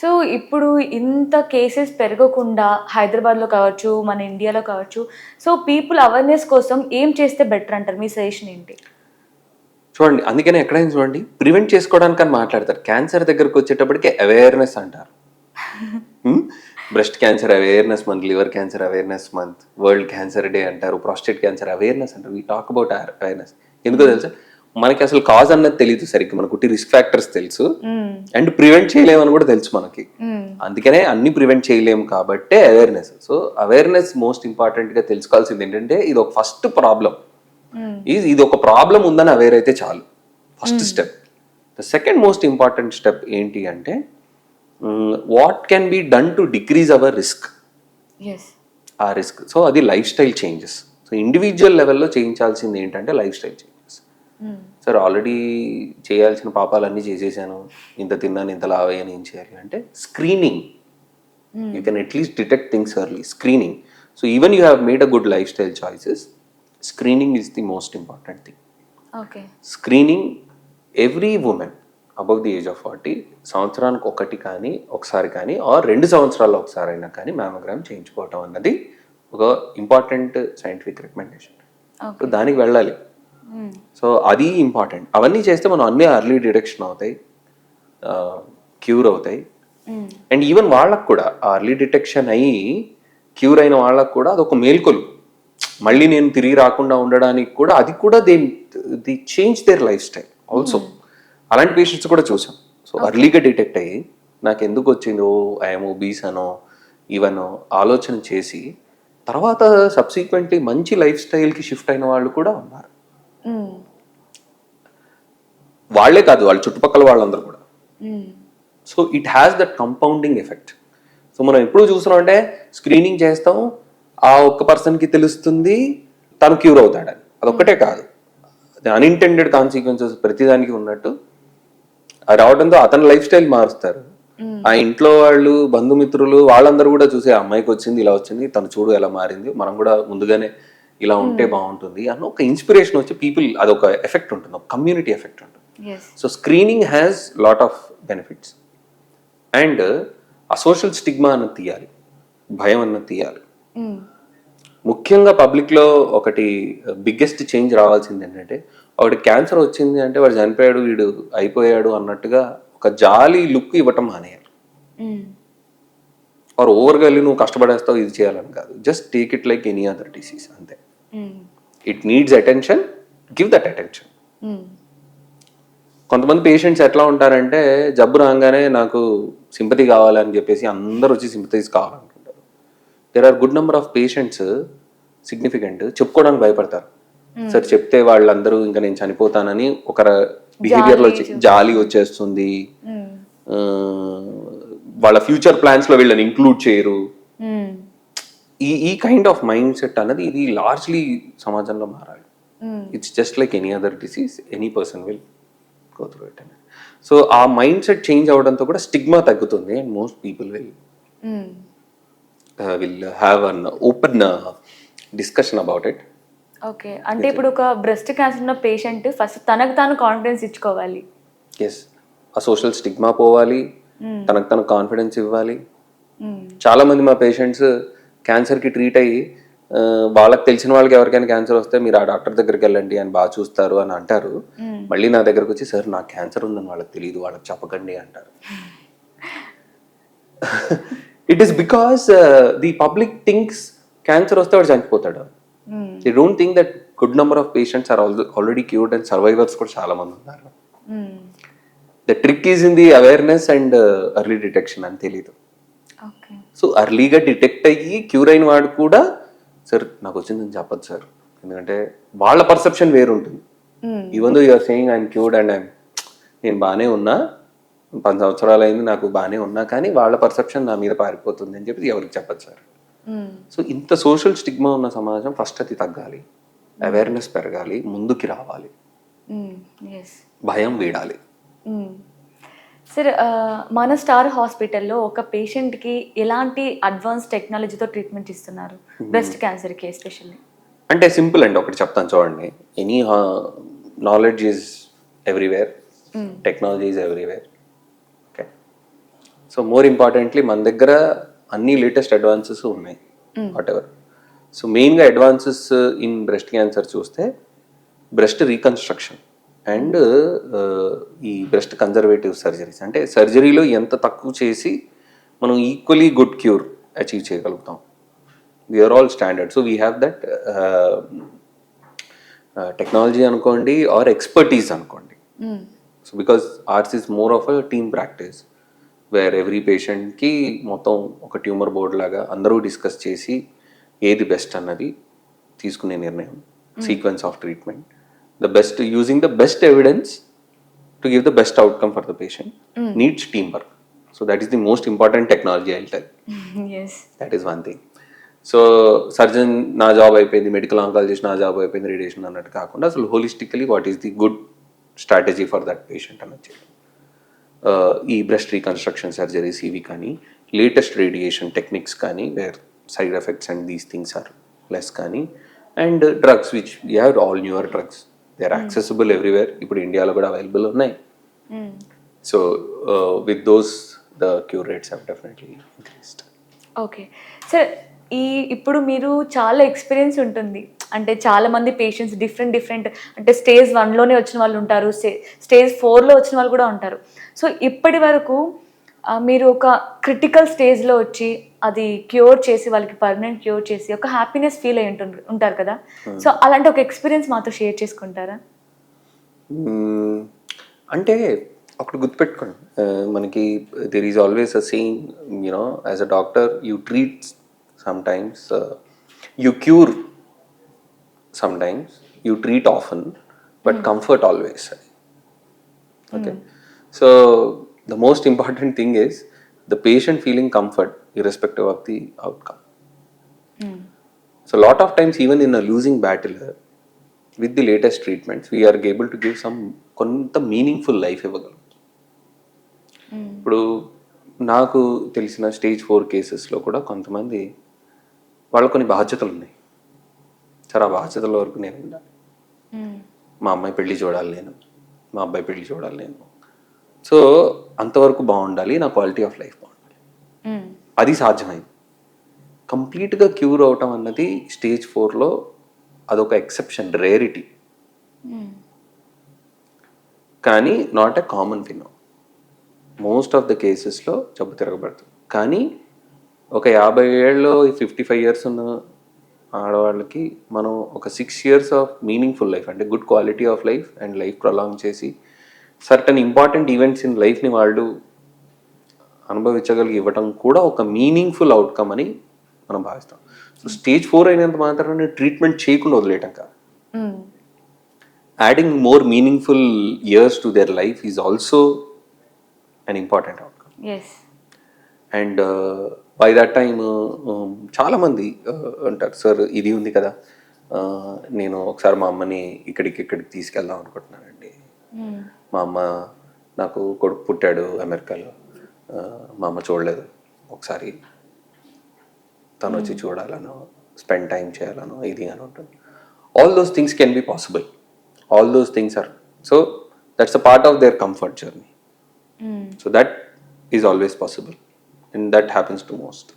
So ఇప్పుడు ఇంత cases పెరగకుండా హైదరాబాద్లో కావచ్చు మన ఇండియాలో కావచ్చు సో పీపుల్ అవేర్నెస్ కోసం ఏం చేస్తే బెటర్ అంటారు? మీ సజెషన్ ఏంటి? చూడండి అందుకనే ఎక్కడైనా చూడండి ప్రివెంట్ చేసుకోవడానికి అని మాట్లాడతారు. క్యాన్సర్ దగ్గరకు వచ్చేటప్పటికి అవేర్నెస్ అంటారు. Breast cancer awareness month liver cancer awareness month world cancer day అంటారు ప్రాస్టేట్ క్యాన్సర్ అవేర్నెస్ అంటారు. వీ టాక్ అబౌట్ అవేర్నెస్ ఎందుకో తెలుసా? మనకి అసలు కాజ్ అన్నది తెలియదు సరిగ్గా. మనకు రిస్క్ ఫ్యాక్టర్స్ తెలుసు. అండ్ ప్రివెంట్ చేయలేమని కూడా తెలుసు మనకి. అందుకనే అన్ని ప్రివెంట్ చేయలేము కాబట్టే అవేర్నెస్ సో అవేర్నెస్ మోస్ట్ ఇంపార్టెంట్గా తెలుసుకోవాల్సింది ఏంటంటే ఇది ఒక ఫస్ట్ ప్రాబ్లం. ఇది ఒక ప్రాబ్లం ఉందని అవేర్ అయితే చాలు. First step the second most important step ఏంటి అంటే what can be done to decrease our risk ఆ రిస్క్ సో అది life style changes so individual లెవెల్లో చేయించాల్సింది ఏంటంటే life style hmm. Sir already చేయాల్సిన పాపాలన్నీ చేసేసాను. ఇంత తిన్నాను ఇంత లావయ్యాను ఏం చేయాలి అంటే screening you can at least detect things early screening so even you have made a good life style choices screening is the most important thing okay screening every women above the age of forty సంవత్సరానికి ఒకటి కానీ ఒకసారి కానీ are రెండు సంవత్సరాల్లో ఒకసారి అయినా కానీ మ్యామోగ్రామ్ చేయించుకోవటం అన్నది ఒక ఇంపార్టెంట్ సైంటిఫిక్ రికమెండేషన్ దానికి వెళ్ళాలి. సో అది ఇంపార్టెంట్. అవన్నీ చేస్తే మనం అన్ని అర్లీ డిటెక్షన్ అవుతాయి క్యూర్ అవుతాయి. అండ్ ఈవెన్ వాళ్ళకు కూడా అర్లీ డిటెక్షన్ అయ్యి క్యూర్ అయిన వాళ్ళకు కూడా అదొక మేల్కొలు. మళ్ళీ నేను తిరిగి రాకుండా ఉండడానికి కూడా అది కూడా they the change their life style also అలాంటి పేషెంట్స్ కూడా చూసాం. సో అర్లీగా డిటెక్ట్ అయ్యి నాకు ఎందుకు వచ్చిందో ఐఎమ్ ఒబీస్ అనో ఈవెనో ఆలోచన చేసి తర్వాత సబ్సిక్వెంట్లీ మంచి లైఫ్ స్టైల్కి షిఫ్ట్ అయిన వాళ్ళు కూడా ఉన్నారు. వాళ్ళే కాదు వాళ్ళ చుట్టుపక్కల వాళ్ళందరూ కూడా. So it has that compounding effect so మనం ఎప్పుడు చూస్తున్నాం అంటే స్క్రీనింగ్ చేస్తాం ఆ ఒక్క పర్సన్కి తెలుస్తుంది తను క్యూర్ అవుతాడని. అదొక్కటే కాదు. అన్ఇంటెండెడ్ కాన్సిక్వెన్సెస్ ప్రతిదానికి ఉన్నట్టు. అది రావడంతో అతని లైఫ్ స్టైల్ మారుస్తారు ఆ ఇంట్లో వాళ్ళు బంధుమిత్రులు వాళ్ళందరూ కూడా చూసే "ఆ అమ్మాయికి వచ్చింది ఇలా వచ్చింది తను చూడు ఎలా మారింది. మనం కూడా ముందుగానే ఇలా ఉంటే బాగుంటుంది అన్న ఒక ఇన్స్పిరేషన్ వచ్చి పీపుల్ అదొక ఎఫెక్ట్ ఉంటుంది ఒక కమ్యూనిటీ ఎఫెక్ట్ ఉంటుంది. So screening has lot of benefits and ఆ సోషల్ స్టిగ్మా అన్నది తీయాలి భయం అన్నది తీయాలి. మ్మ్. ముఖ్యంగా పబ్లిక్లో ఒకటి బిగ్గెస్ట్ చేంజ్ రావాల్సింది ఏంటంటే ఒకటి క్యాన్సర్ వచ్చింది అంటే వాడు చనిపోయాడు వీడు అయిపోయాడు అన్నట్టుగా ఒక జాలి లుక్ ఇవ్వటం మానేయాలి. మ్మ్. ఆర్ ఓవర్గా వెళ్ళి నువ్వు కష్టపడేస్తావు ఇది చేయాలని కాదు. Just take it like any other disease అంతే. It needs attention give that attention. కొంతమంది పేషెంట్స్ ఎట్లా ఉంటారంటే జబ్బు రాగానే నాకు సింపతి కావాలని చెప్పేసి అందరూ వచ్చి sympathize కావాలనుకుంటారు there are good number of patients significant చెప్పుకోవడానికి భయపడతారు సార్ చెప్తే వాళ్ళందరూ ఇంకా నేను చనిపోతానని ఒక బిహేవియర్లో వచ్చి- జాలి వచ్చేస్తుంది. ఆ, వాళ్ళ ఫ్యూచర్ ప్లాన్స్లో వీళ్ళని ఇంక్లూడ్ చేయరు మ్మ్. ఈ ఈ కైండ్ ఆఫ్ మైండ్ సెట్ అన్నది ఇది లార్జ్లీ సమాజంలో మారాలి. It's just like any other disease any person will go through it అని సో ఆ మైండ్ సెట్ చేంజ్ అవడంతో కూడా స్టిగ్మా తగ్గుతుంది and most people will. Will have an open discussion about it okay అంటే ఇప్పుడు ఒక బ్రెస్ట్ క్యాన్సర్ ఉన్న patient first తనకు తాను కాన్ఫిడెన్స్ ఇచ్చుకోవాలి ఎస్ ఆ సోషల్ స్టిగ్మా పోవాలి మ్మ్. తనకు తనకు కాన్ఫిడెన్స్ ఇవ్వాలి మ్మ్. చాలా మంది మా పేషెంట్స్ క్యాన్సర్కి ట్రీట్ అయ్యి వాళ్ళకి తెలిసిన వాళ్ళకి ఎవరికైనా క్యాన్సర్ వస్తే మీరు ఆ డాక్టర్ దగ్గరికి వెళ్ళండి అని బాగా చూస్తారు అని అంటారు. మళ్ళీ నా దగ్గరకు వచ్చి సార్ నాకు క్యాన్సర్ ఉందని వాళ్ళకి తెలియదు వాళ్ళకి చెప్పకండి అంటారు it is because the public thinks cancer వస్తే వాడు చనిపోతాడు. They don't think that good number of patients are already cured and survivors కూడా చాలా మంది ఉన్నారు. The trick is in the awareness and early detection అని తెలియదు సో అర్లీగా డిటెక్ట్ అయ్యి క్యూర్ అయిన వాడు కూడా సార్ నాకు వచ్చిందని చెప్పదు సార్. ఎందుకంటే వాళ్ళ పర్సెప్షన్ వేరు ఉంటుంది మ్మ్. Even though you're saying I'm cured and I'm నేను బాగానే ఉన్నా పది సంవత్సరాలు అయింది నాకు బాగానే ఉన్నా కానీ వాళ్ళ పర్సెప్షన్ నా మీద పారిపోతుంది అని చెప్పి ఎవరికి చెప్పదు సార్. సో ఇంత సోషల్ స్టిగ్మా ఉన్న సమాజం ఫస్ట్ అది తగ్గాలి. అవేర్నెస్ పెరగాలి ముందుకి రావాలి. భయం వీడాలి. సార్ ఆ, మన స్టార్ హాస్పిటల్లో ఒక పేషెంట్కి ఎలాంటి అడ్వాన్స్ టెక్నాలజీతో ట్రీట్మెంట్ ఇస్తున్నారు? బ్రెస్ట్ క్యాన్సర్కి ఎస్పెషల్లీ అంటే సింపుల్ అండి ఒకటి చెప్తాను చూడండి. Any knowledge is everywhere technology is everywhere okay so more importantly మన దగ్గర అన్ని లేటెస్ట్ అడ్వాన్సెస్ ఉన్నాయి. వాట్ ఎవర్ సో మెయిన్గా అడ్వాన్సెస్ ఇన్ బ్రెస్ట్ క్యాన్సర్ చూస్తే బ్రెస్ట్ రీకన్స్ట్రక్షన్ అండ్ ఈ బ్రెస్ట్ కన్జర్వేటివ్ సర్జరీస్. అంటే సర్జరీలో ఎంత తక్కువ చేసి మనం ఈక్వలీ గుడ్ క్యూర్ అచీవ్ చేయగలుగుతాం. We're all standard. So we have that technology అనుకోండి ఆర్ ఎక్స్పర్టీస్ అనుకోండి. మ్మ్. So because ours is more of a team practice where every పేషెంట్కి మొత్తం ఒక ట్యూమర్ బోర్డ్ లాగా అందరూ డిస్కస్ చేసి ఏది బెస్ట్ అన్నది తీసుకునే నిర్ణయం. Sequence of treatment. The best using the best evidence to give the best outcome for the patient needs team work so that is the most important technology I tell yes that is one thing so surgeon నా job అయిపోయింది medical oncologist నా job అయిపోయింది radiation అన్నట్టు కాకుండా అసలు holistically what is the good strategy for that patient అన్నది చేయడం Uh, ఈ బ్రెస్ట్ రీకన్స్ట్రక్షన్ సర్జరీస్ ఇవి కానీ లేటెస్ట్ రేడియేషన్ టెక్నిక్స్ కానీ where side effects and these things are less కానీ and drugs which we have all newer drugs they are accessible everywhere ఇప్పుడు ఇండియాలో కూడా అవైలబుల్ ఉన్నాయి. So with those the cure rates have definitely increased okay sir ఈ ఇప్పుడు మీరు చాలా experience ఉంటుంది. అంటే చాలా మంది పేషెంట్స్ డిఫరెంట్ డిఫరెంట్ అంటే స్టేజ్ వన్లోనే వచ్చిన వాళ్ళు ఉంటారు. స్టేజ్ ఫోర్లో వచ్చిన వాళ్ళు కూడా ఉంటారు. సో ఇప్పటి వరకు మీరు ఒక క్రిటికల్ స్టేజ్లో వచ్చి అది క్యూర్ చేసి వాళ్ళకి పర్మనెంట్ క్యూర్ చేసి ఒక హ్యాపీనెస్ ఫీల్ అయి ఉంటారు కదా? సో అలాంటి ఒక ఎక్స్పీరియన్స్ మాతో షేర్ చేసుకుంటారా? మ్మ్. అంటే ఒకటి గుర్తుపెట్టుకోండి. మనకి there is always a same you know as a doctor you treat sometimes you cure sometimes you treat often but comfort always okay so the most important thing is the patient feeling comfort irrespective of the outcome So a lot of times, even in a losing battle, with the latest treatments, we are able to give some కొంత meaningful life ఇవ్వగలం. ఇప్పుడు నాకు తెలిసిన stage four కేసెస్లో కూడా కొంతమంది వాళ్ళకు కొన్ని బాధ్యతలు ఉన్నాయి. సరే ఆ బాధ్యతల వరకు నేను ఉండాలి. మా అమ్మాయి పెళ్ళి చూడాలి నేను. మా అబ్బాయి పెళ్ళి చూడాలి నేను. సో అంతవరకు బాగుండాలి నా క్వాలిటీ ఆఫ్ లైఫ్ బాగుండాలి. అది సాధ్యమైంది. కంప్లీట్గా క్యూర్ అవటం అన్నది స్టేజ్ ఫోర్లో అదొక ఎక్సెప్షన్ రేరిటీ. కానీ నాట్ ఎ కామన్ ఫినో మోస్ట్ ఆఫ్ ద కేసెస్లో జబ్బు తిరగబడుతుంది. కానీ ఒక యాభై ఏళ్ళలో ఫిఫ్టీ ఫైవ్ ఇయర్స్ ఉన్న ఆడవాళ్ళకి మనం ఒక six years of meaningful life అంటే good quality of life and life prolong చేసి సర్టన్ ఇంపార్టెంట్ ఈవెంట్స్ ఇన్ లైఫ్ని వాళ్ళు అనుభవించగలిగి ఇవ్వటం కూడా ఒక మీనింగ్ఫుల్ అవుట్కమ్ అని మనం భావిస్తాం. సో స్టేజ్ ఫోర్ అయినంత మాత్రాన్ని ట్రీట్మెంట్ చేయకుండా వదిలేయటం కాదు. Adding more meaningful years to their life is also an important outcome and by that time చాలామంది అంటారు సార్ ఇది ఉంది కదా uh, నేను ఒకసారి మా అమ్మని ఇక్కడికి ఇక్కడికి తీసుకెళ్దాం అనుకుంటున్నానండి. మా అమ్మ నాకు కొడుకు పుట్టాడు అమెరికాలో. మా అమ్మ చూడలేదు. ఒకసారి తను వచ్చి చూడాలనో స్పెండ్ టైం చేయాలనో ఇది అని ఉంటుంది. All those things can be possible all those things are so that's a part of their comfort journey so that is always possible and that happens to most